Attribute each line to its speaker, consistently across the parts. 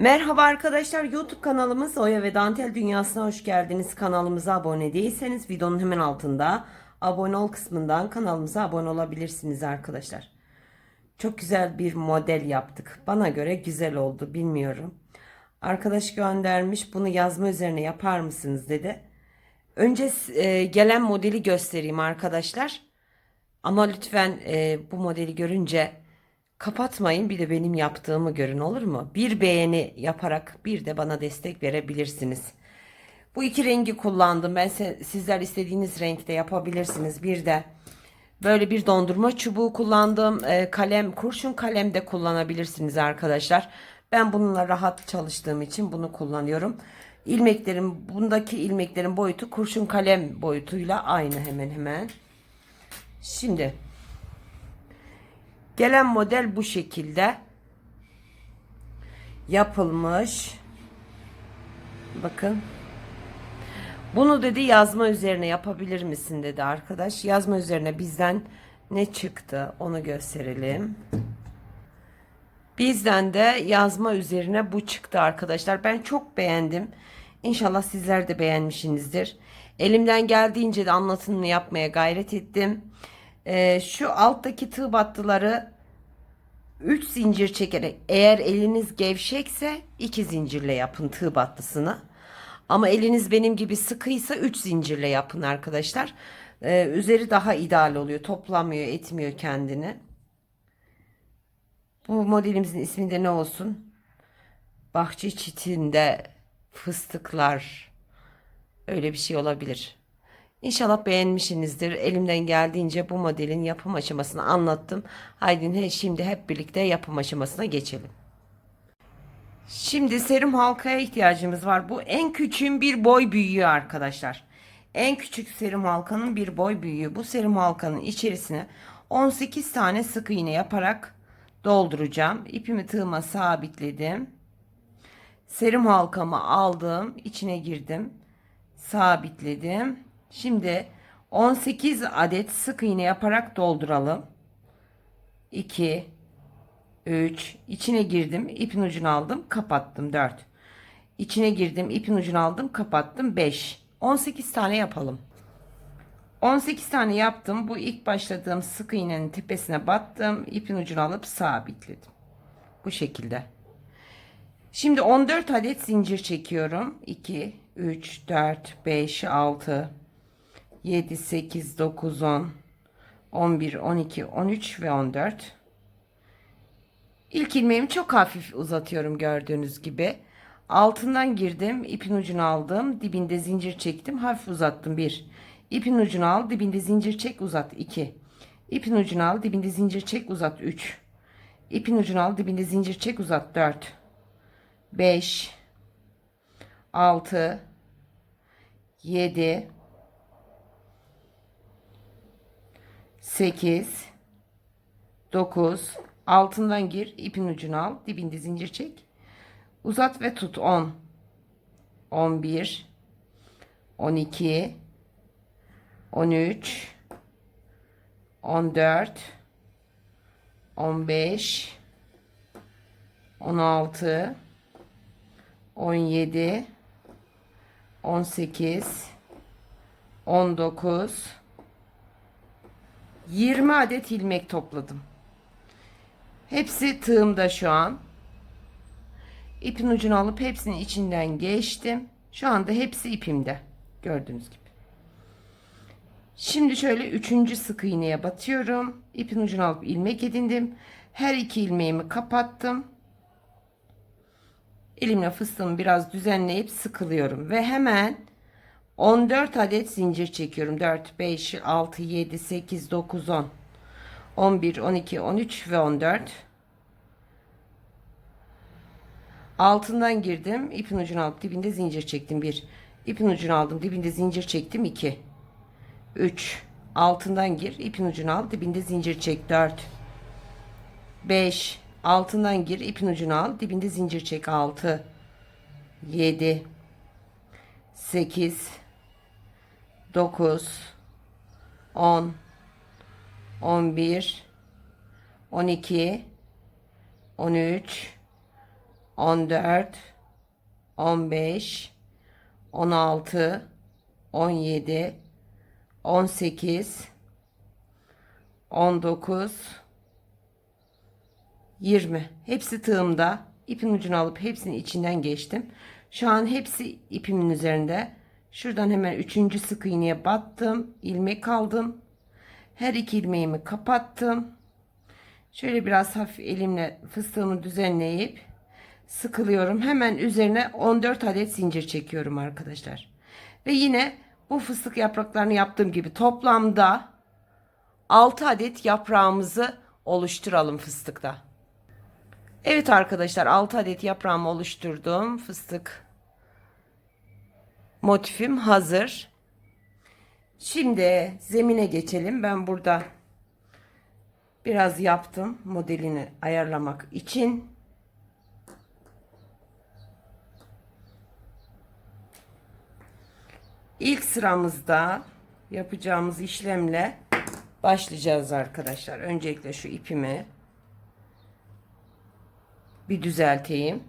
Speaker 1: Merhaba arkadaşlar YouTube kanalımız Oya ve Dantel Dünyası'na hoş geldiniz. Kanalımıza abone değilseniz videonun hemen altında abone ol kısmından kanalımıza abone olabilirsiniz arkadaşlar. Çok güzel bir model yaptık. Bana göre güzel oldu bilmiyorum. Arkadaş göndermiş bunu yazma üzerine yapar mısınız dedi. Önce e, gelen modeli göstereyim arkadaşlar. Ama lütfen e, bu modeli görünce Kapatmayın bir de benim yaptığımı görün olur mu? Bir beğeni yaparak bir de bana destek verebilirsiniz. Bu iki rengi kullandım. Ben sizler istediğiniz renkte yapabilirsiniz. Bir de böyle bir dondurma çubuğu kullandım. E, kalem, kurşun kalem de kullanabilirsiniz arkadaşlar. Ben bununla rahat çalıştığım için bunu kullanıyorum. İlmeklerin, bundaki ilmeklerin boyutu kurşun kalem boyutuyla aynı hemen hemen. Şimdi Gelen model bu şekilde yapılmış. Bakın. Bunu dedi yazma üzerine yapabilir misin dedi arkadaş. Yazma üzerine bizden ne çıktı onu gösterelim. Bizden de yazma üzerine bu çıktı arkadaşlar. Ben çok beğendim. İnşallah sizler de beğenmişsinizdir. Elimden geldiğince de anlatımını yapmaya gayret ettim e, şu alttaki tığ battıları 3 zincir çekerek eğer eliniz gevşekse 2 zincirle yapın tığ battısını. Ama eliniz benim gibi sıkıysa 3 zincirle yapın arkadaşlar. Ee, üzeri daha ideal oluyor. Toplamıyor, etmiyor kendini. Bu modelimizin ismi de ne olsun? Bahçe çitinde fıstıklar. Öyle bir şey olabilir. İnşallah beğenmişsinizdir. Elimden geldiğince bu modelin yapım aşamasını anlattım. Haydi şimdi hep birlikte yapım aşamasına geçelim. Şimdi serum halkaya ihtiyacımız var. Bu en küçüğün bir boy büyüğü arkadaşlar. En küçük serum halkanın bir boy büyüğü. Bu serum halkanın içerisine 18 tane sık iğne yaparak dolduracağım. İpimi tığıma sabitledim. Serum halkamı aldım. içine girdim. Sabitledim Şimdi 18 adet sık iğne yaparak dolduralım. 2 3 içine girdim, ipin ucunu aldım, kapattım 4. İçine girdim, ipin ucunu aldım, kapattım 5. 18 tane yapalım. 18 tane yaptım. Bu ilk başladığım sık iğnenin tepesine battım. ipin ucunu alıp sabitledim. Bu şekilde. Şimdi 14 adet zincir çekiyorum. 2, 3, 4, 5, 6, 7, 8, 9, 10, 11, 12, 13 ve 14. İlk ilmeğimi çok hafif uzatıyorum gördüğünüz gibi. Altından girdim, ipin ucunu aldım, dibinde zincir çektim, hafif uzattım 1. İpin ucunu al, dibinde zincir çek, uzat 2. İpin ucunu al, dibinde zincir çek, uzat 3. İpin ucunu al, dibinde zincir çek, uzat 4. 5 6 7 8 9 altından gir ipin ucunu al dibinde zincir çek uzat ve tut 10 11 12 13 14 15 16 17 18 19 20 adet ilmek topladım. Hepsi tığımda şu an. İpin ucunu alıp hepsini içinden geçtim. Şu anda hepsi ipimde. Gördüğünüz gibi. Şimdi şöyle üçüncü sık iğneye batıyorum. İpin ucunu alıp ilmek edindim. Her iki ilmeğimi kapattım. Elimle fıstığımı biraz düzenleyip sıkılıyorum ve hemen 14 adet zincir çekiyorum. 4, 5, 6, 7, 8, 9, 10. 11, 12, 13 ve 14. Altından girdim. ipin ucunu alıp dibinde zincir çektim. 1. İpin ucunu aldım. Dibinde zincir çektim. 2. 3. Altından gir. ipin ucunu al. Dibinde zincir çek. 4. 5. Altından gir. ipin ucunu al. Dibinde zincir çek. 6. 7. 8. 9 10 11 12 13 14 15 16 17 18 19 20 hepsi tığımda ipin ucunu alıp hepsini içinden geçtim şu an hepsi ipimin üzerinde Şuradan hemen üçüncü sık iğneye battım. ilmek aldım. Her iki ilmeğimi kapattım. Şöyle biraz hafif elimle fıstığımı düzenleyip sıkılıyorum. Hemen üzerine 14 adet zincir çekiyorum arkadaşlar. Ve yine bu fıstık yapraklarını yaptığım gibi toplamda 6 adet yaprağımızı oluşturalım fıstıkta. Evet arkadaşlar 6 adet yaprağımı oluşturdum fıstık motifim hazır. Şimdi zemine geçelim. Ben burada biraz yaptım modelini ayarlamak için. İlk sıramızda yapacağımız işlemle başlayacağız arkadaşlar. Öncelikle şu ipimi bir düzelteyim.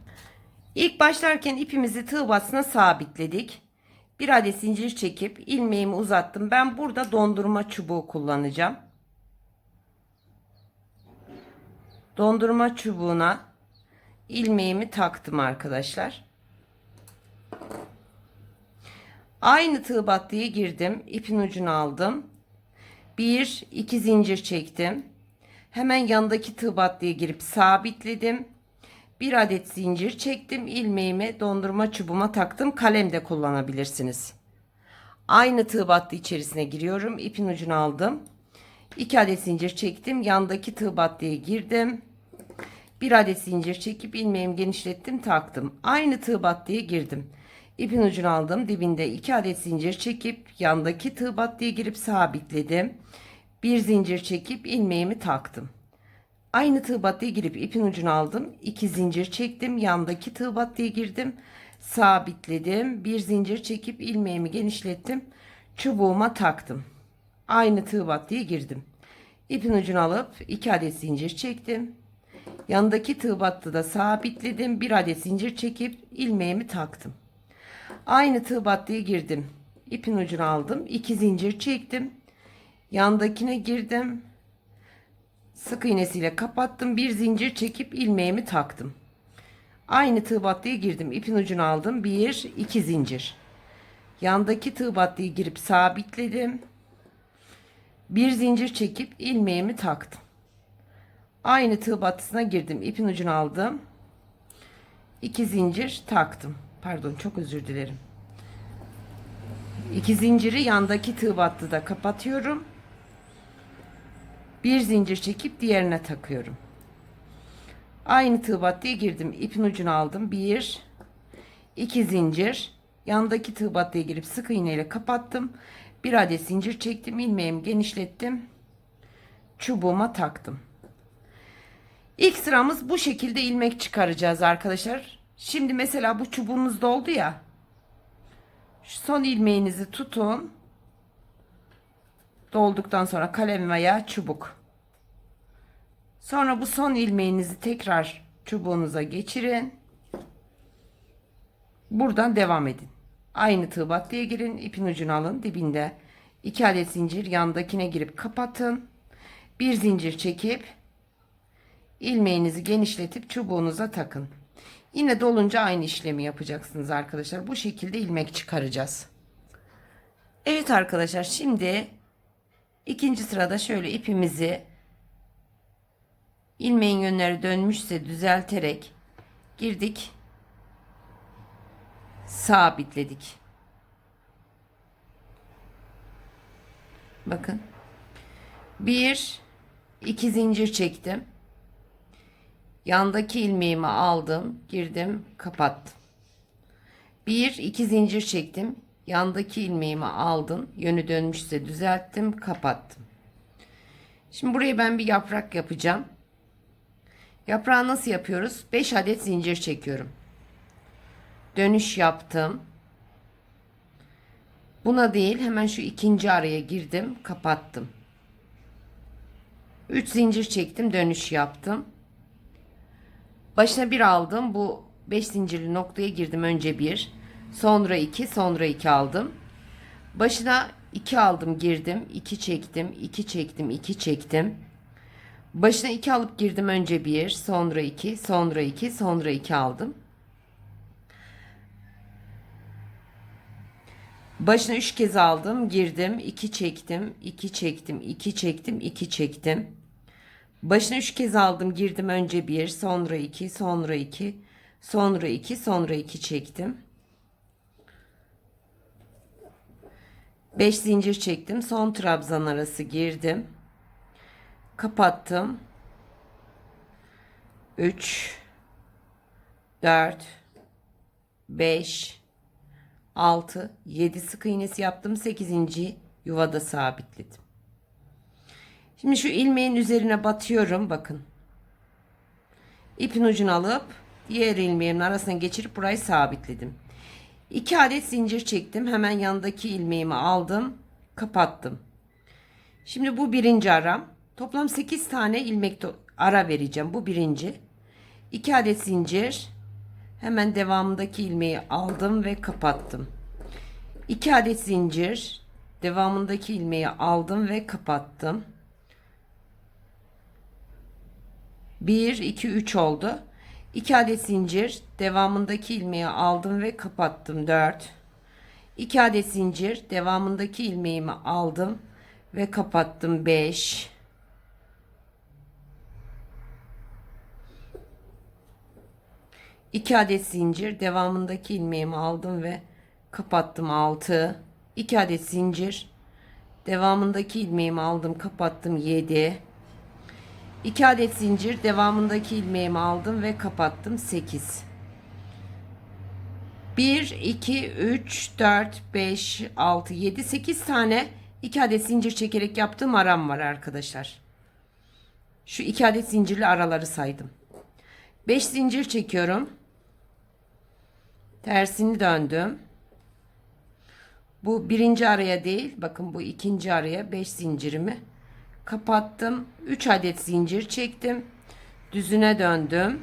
Speaker 1: İlk başlarken ipimizi tığ basına sabitledik. Bir adet zincir çekip ilmeğimi uzattım. Ben burada dondurma çubuğu kullanacağım. Dondurma çubuğuna ilmeğimi taktım arkadaşlar. Aynı tığ battıya girdim. ipin ucunu aldım. Bir iki zincir çektim. Hemen yandaki tığ battıya girip sabitledim. Bir adet zincir çektim. ilmeğime dondurma çubuma taktım. Kalem de kullanabilirsiniz. Aynı tığ battı içerisine giriyorum. ipin ucunu aldım. İki adet zincir çektim. Yandaki tığ battıya girdim. Bir adet zincir çekip ilmeğimi genişlettim taktım. Aynı tığ battıya girdim. İpin ucunu aldım. Dibinde iki adet zincir çekip yandaki tığ battıya girip sabitledim. Bir zincir çekip ilmeğimi taktım. Aynı tığ battıya girip ipin ucunu aldım. 2 zincir çektim. Yandaki tığ battıya girdim. Sabitledim. Bir zincir çekip ilmeğimi genişlettim. Çubuğuma taktım. Aynı tığ battıya girdim. İpin ucunu alıp iki adet zincir çektim. Yandaki tığ battıda sabitledim. Bir adet zincir çekip ilmeğimi taktım. Aynı tığ battıya girdim. İpin ucunu aldım. iki zincir çektim. Yandakine girdim. Sık iğnesiyle kapattım. Bir zincir çekip ilmeğimi taktım. Aynı tığ battıyı girdim. ipin ucunu aldım. Bir, iki zincir. Yandaki tığ battıyı girip sabitledim. Bir zincir çekip ilmeğimi taktım. Aynı tığ battısına girdim. ipin ucunu aldım. İki zincir taktım. Pardon çok özür dilerim. İki zinciri yandaki tığ battıda kapatıyorum bir zincir çekip diğerine takıyorum aynı tığ battıya girdim ipin ucunu aldım bir iki zincir yandaki tığ battıya girip sık iğneyle kapattım bir adet zincir çektim ilmeğimi genişlettim çubuğuma taktım İlk sıramız bu şekilde ilmek çıkaracağız arkadaşlar şimdi mesela bu çubuğunuz doldu ya son ilmeğinizi tutun dolduktan sonra kalem veya çubuk. Sonra bu son ilmeğinizi tekrar çubuğunuza geçirin. Buradan devam edin. Aynı tığ diye girin. ipin ucunu alın. Dibinde iki adet zincir yandakine girip kapatın. Bir zincir çekip ilmeğinizi genişletip çubuğunuza takın. Yine dolunca aynı işlemi yapacaksınız arkadaşlar. Bu şekilde ilmek çıkaracağız. Evet arkadaşlar şimdi İkinci sırada şöyle ipimizi ilmeğin yönleri dönmüşse düzelterek girdik. Sabitledik. Bakın. Bir, iki zincir çektim. Yandaki ilmeğimi aldım, girdim, kapattım. Bir, iki zincir çektim. Yandaki ilmeğimi aldım. Yönü dönmüşse düzelttim. Kapattım. Şimdi buraya ben bir yaprak yapacağım. Yaprağı nasıl yapıyoruz? 5 adet zincir çekiyorum. Dönüş yaptım. Buna değil hemen şu ikinci araya girdim. Kapattım. 3 zincir çektim. Dönüş yaptım. Başına bir aldım. Bu 5 zincirli noktaya girdim. Önce bir. Sonra 2, sonra 2 aldım. Başına 2 aldım, girdim, 2 çektim, 2 çektim, 2 çektim. Başına 2 alıp girdim önce 1, sonra 2, sonra 2, sonra 2 aldım. Başına 3 kez aldım, girdim, 2 çektim, 2 çektim, 2 çektim, 2 çektim. Başına 3 kez aldım, girdim önce 1, sonra 2, sonra 2, sonra 2, sonra 2 çektim. 5 zincir çektim. Son trabzan arası girdim. Kapattım. 3 4 5 6 7 sık iğnesi yaptım. 8. yuvada sabitledim. Şimdi şu ilmeğin üzerine batıyorum. Bakın. İpin ucunu alıp diğer ilmeğin arasına geçirip burayı sabitledim. 2 adet zincir çektim. Hemen yanındaki ilmeğimi aldım. Kapattım. Şimdi bu birinci aram. Toplam 8 tane ilmek ara vereceğim. Bu birinci. 2 adet zincir. Hemen devamındaki ilmeği aldım ve kapattım. 2 adet zincir. Devamındaki ilmeği aldım ve kapattım. 1, 2, 3 oldu. 2 adet zincir devamındaki ilmeği aldım ve kapattım 4 2 adet zincir devamındaki ilmeğimi aldım ve kapattım 5 2 adet zincir devamındaki ilmeğimi aldım ve kapattım 6 2 adet zincir devamındaki ilmeğimi aldım kapattım 7 2 adet zincir devamındaki ilmeğimi aldım ve kapattım 8 1 2 3 4 5 6 7 8 tane 2 adet zincir çekerek yaptığım aram var arkadaşlar şu 2 adet zincirli araları saydım 5 zincir çekiyorum tersini döndüm bu birinci araya değil bakın bu ikinci araya 5 zincirimi kapattım 3 adet zincir çektim düzüne döndüm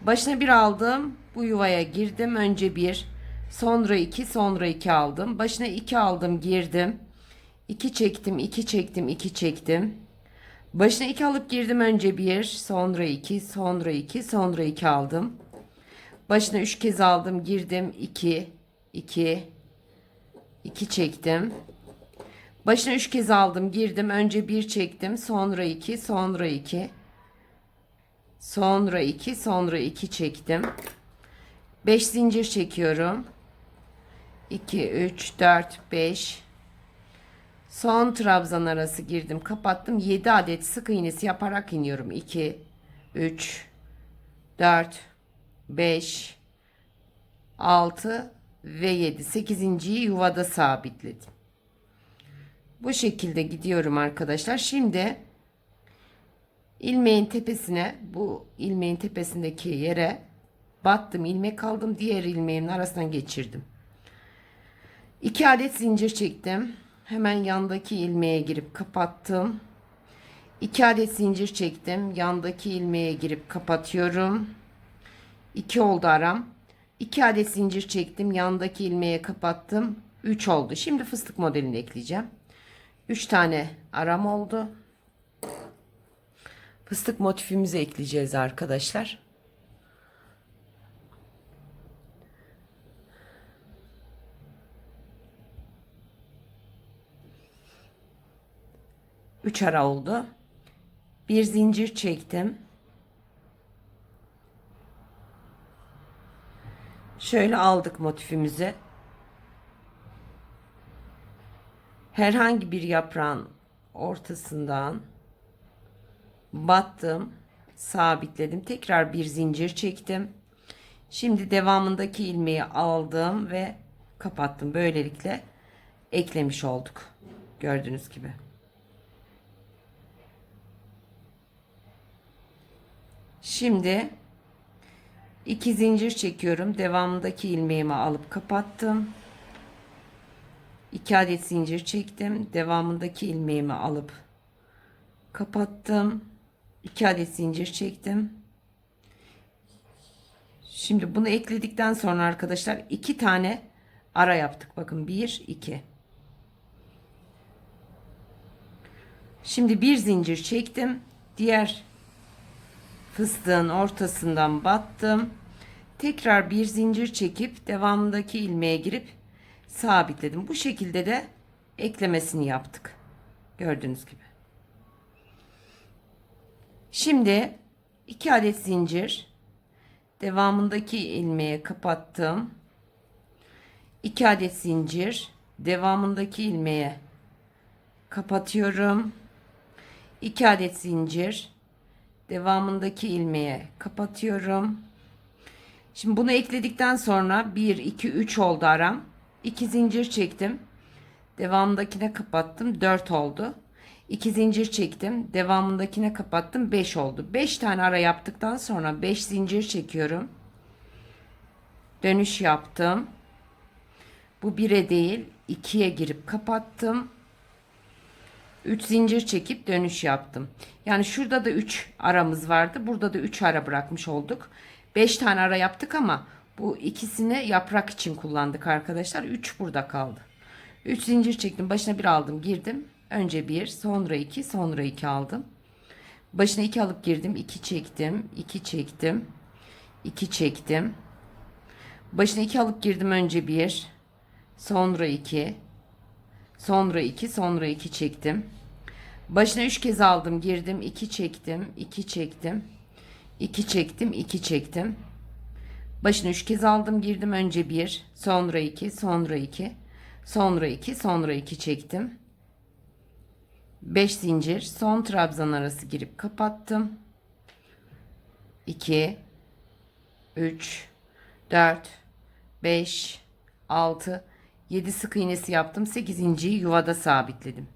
Speaker 1: başına bir aldım bu yuvaya girdim önce bir sonra iki sonra iki aldım başına iki aldım girdim İki çektim 2 çektim 2 çektim başına iki alıp girdim önce bir. sonra iki. sonra iki. sonra iki aldım başına üç kez aldım girdim İki. 2 2 çektim Başına üç kez aldım. Girdim. Önce bir çektim. Sonra iki, Sonra iki, Sonra iki, Sonra iki çektim. Beş zincir çekiyorum. İki, üç, dört, beş. Son trabzan arası girdim. Kapattım. Yedi adet sık iğnesi yaparak iniyorum. İki, üç, dört, beş, altı ve yedi. Sekizinciyi yuvada sabitledim bu şekilde gidiyorum arkadaşlar. Şimdi ilmeğin tepesine bu ilmeğin tepesindeki yere battım ilmek aldım diğer ilmeğin arasından geçirdim. 2 adet zincir çektim. Hemen yandaki ilmeğe girip kapattım. 2 adet zincir çektim. Yandaki ilmeğe girip kapatıyorum. 2 oldu aram. 2 adet zincir çektim. Yandaki ilmeğe kapattım. 3 oldu. Şimdi fıstık modelini ekleyeceğim. 3 tane aram oldu. Fıstık motifimizi ekleyeceğiz arkadaşlar. Üç ara oldu. Bir zincir çektim. Şöyle aldık motifimizi. herhangi bir yaprağın ortasından battım, sabitledim. Tekrar bir zincir çektim. Şimdi devamındaki ilmeği aldım ve kapattım. Böylelikle eklemiş olduk. Gördüğünüz gibi. Şimdi iki zincir çekiyorum. Devamındaki ilmeğimi alıp kapattım. 2 adet zincir çektim. Devamındaki ilmeğimi alıp kapattım. 2 adet zincir çektim. Şimdi bunu ekledikten sonra arkadaşlar 2 tane ara yaptık. Bakın 1 2. Şimdi bir zincir çektim. Diğer fıstığın ortasından battım. Tekrar bir zincir çekip devamındaki ilmeğe girip sabitledim. Bu şekilde de eklemesini yaptık. Gördüğünüz gibi. Şimdi iki adet zincir devamındaki ilmeğe kapattım. İki adet zincir devamındaki ilmeğe kapatıyorum. İki adet zincir devamındaki ilmeğe kapatıyorum. Şimdi bunu ekledikten sonra 1 2 3 oldu aram. 2 zincir çektim. Devamındakine kapattım. 4 oldu. 2 zincir çektim. Devamındakine kapattım. 5 oldu. 5 tane ara yaptıktan sonra 5 zincir çekiyorum. Dönüş yaptım. Bu 1'e değil 2'ye girip kapattım. 3 zincir çekip dönüş yaptım. Yani şurada da 3 aramız vardı. Burada da 3 ara bırakmış olduk. 5 tane ara yaptık ama bu ikisini yaprak için kullandık arkadaşlar. Üç burada kaldı. Üç zincir çektim. Başına bir aldım girdim. Önce bir sonra iki sonra iki aldım. Başına iki alıp girdim. 2 çektim. iki çektim. iki çektim. Başına iki alıp girdim. Önce bir sonra iki sonra iki sonra iki çektim. Başına üç kez aldım girdim. iki çektim. iki çektim. iki çektim. 2 çektim. Başına üç kez aldım girdim. Önce bir, sonra iki, sonra iki, sonra iki, sonra iki çektim. Beş zincir son trabzan arası girip kapattım. İki, üç, dört, beş, altı, yedi sık iğnesi yaptım. Sekizinciyi yuvada sabitledim.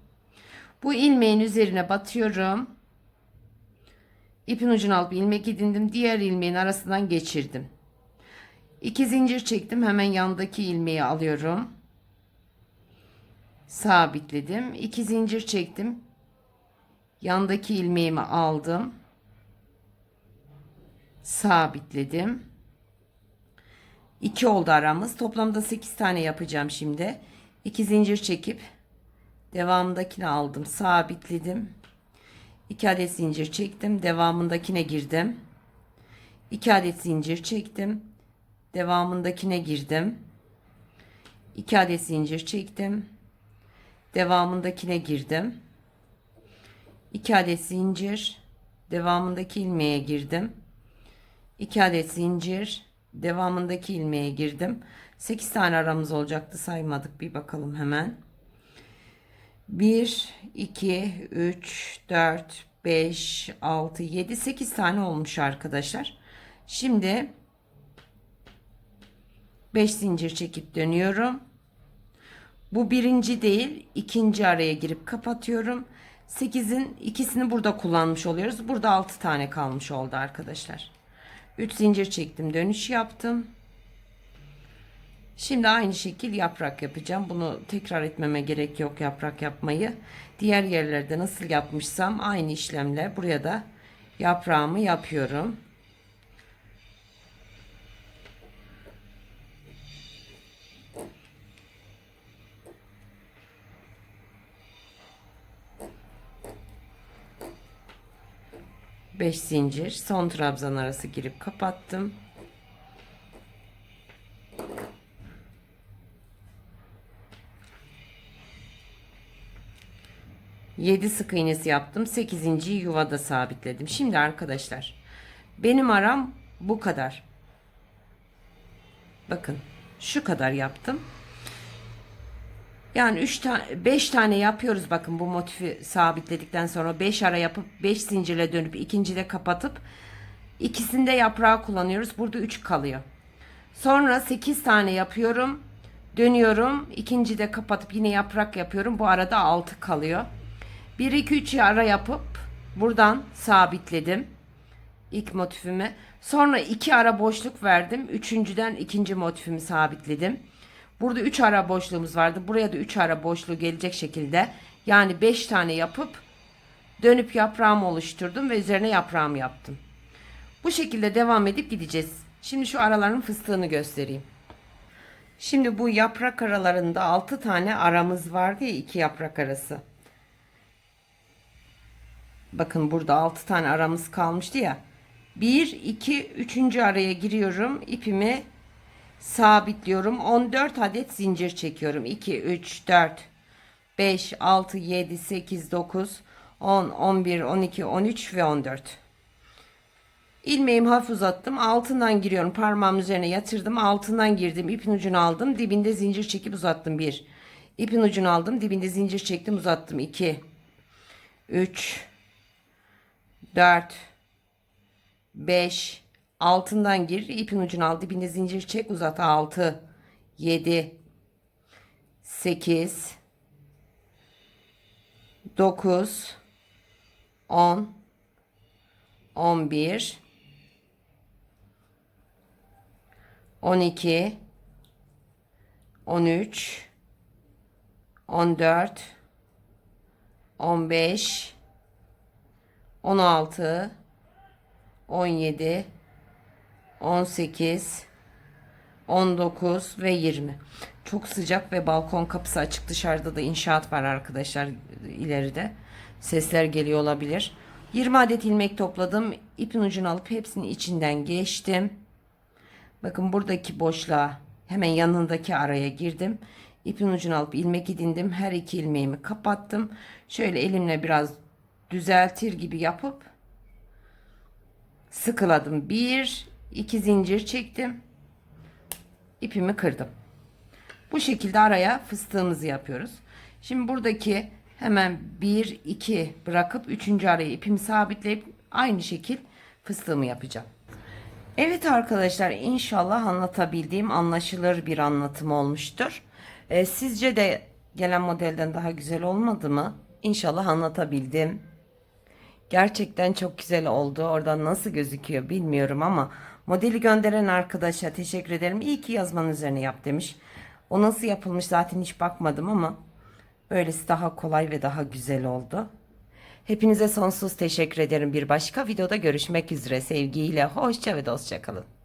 Speaker 1: Bu ilmeğin üzerine batıyorum. İpin ucunu alıp ilmek edindim. Diğer ilmeğin arasından geçirdim. İki zincir çektim. Hemen yandaki ilmeği alıyorum. Sabitledim. İki zincir çektim. Yandaki ilmeğimi aldım. Sabitledim. 2 oldu aramız. Toplamda 8 tane yapacağım şimdi. 2 zincir çekip devamındakini aldım. Sabitledim. 2 adet zincir çektim. Devamındakine girdim. 2 adet zincir çektim Devamındakine girdim. 2 adet zincir çektim. Devamındakine girdim. 2 adet zincir. Devamındaki ilmeğe girdim. 2 adet zincir. Devamındaki ilmeğe girdim. 8 tane aramız olacaktı saymadık. Bir bakalım hemen. 1, 2, 3, 4, 5, 6, 7, 8 tane olmuş arkadaşlar. Şimdi 5 zincir çekip dönüyorum. Bu birinci değil ikinci araya girip kapatıyorum. 8'in ikisini burada kullanmış oluyoruz. Burada 6 tane kalmış oldu arkadaşlar. 3 zincir çektim dönüş yaptım. Şimdi aynı şekil yaprak yapacağım. Bunu tekrar etmeme gerek yok yaprak yapmayı. Diğer yerlerde nasıl yapmışsam aynı işlemle buraya da yaprağımı yapıyorum. 5 zincir son trabzan arası girip kapattım. Yedi sık iğnesi yaptım. Sekizinciyi yuvada sabitledim. Şimdi arkadaşlar benim aram bu kadar. Bakın şu kadar yaptım. Yani 3 tane 5 tane yapıyoruz bakın bu motifi sabitledikten sonra 5 ara yapıp 5 zincirle dönüp ikincide kapatıp ikisinde yaprağı kullanıyoruz. Burada 3 kalıyor. Sonra 8 tane yapıyorum. Dönüyorum. ikincide kapatıp yine yaprak yapıyorum. Bu arada 6 kalıyor. 1 2 3 ara yapıp buradan sabitledim ilk motifimi. Sonra 2 ara boşluk verdim. Üçüncüden ikinci motifimi sabitledim. Burada 3 ara boşluğumuz vardı. Buraya da 3 ara boşluğu gelecek şekilde yani 5 tane yapıp dönüp yaprağımı oluşturdum ve üzerine yaprağımı yaptım. Bu şekilde devam edip gideceğiz. Şimdi şu araların fıstığını göstereyim. Şimdi bu yaprak aralarında 6 tane aramız vardı ya 2 yaprak arası. Bakın burada 6 tane aramız kalmıştı ya. 1 2 3. araya giriyorum. İpimi sabitliyorum. 14 adet zincir çekiyorum. 2, 3, 4, 5, 6, 7, 8, 9, 10, 11, 12, 13 ve 14. Ilmeğimi hafif uzattım. Altından giriyorum. Parmağım üzerine yatırdım. Altından girdim. İpin ucunu aldım. Dibinde zincir çekip uzattım. 1. İpin ucunu aldım. Dibinde zincir çektim. Uzattım. 2. 3. 4. 5. Altından gir. ipin ucunu al. dibine zincir çek. Uzat. 6, 7, 8, 9, 10, 11, 12, 13, 14, 15, 16, 17, 18, 19 ve 20. Çok sıcak ve balkon kapısı açık. Dışarıda da inşaat var arkadaşlar ileride. Sesler geliyor olabilir. 20 adet ilmek topladım. İpin ucunu alıp hepsini içinden geçtim. Bakın buradaki boşluğa hemen yanındaki araya girdim. İpin ucunu alıp ilmek edindim. Her iki ilmeğimi kapattım. Şöyle elimle biraz düzeltir gibi yapıp sıkıladım. 1 2 zincir çektim. ipimi kırdım. Bu şekilde araya fıstığımızı yapıyoruz. Şimdi buradaki hemen 1 2 bırakıp 3. araya ipimi sabitleyip aynı şekil fıstığımı yapacağım. Evet arkadaşlar inşallah anlatabildiğim anlaşılır bir anlatım olmuştur. E, sizce de gelen modelden daha güzel olmadı mı? İnşallah anlatabildim. Gerçekten çok güzel oldu. Orada nasıl gözüküyor bilmiyorum ama Modeli gönderen arkadaşa teşekkür ederim. İyi ki yazmanın üzerine yap demiş. O nasıl yapılmış zaten hiç bakmadım ama böylesi daha kolay ve daha güzel oldu. Hepinize sonsuz teşekkür ederim. Bir başka videoda görüşmek üzere. Sevgiyle, hoşça ve dostça kalın.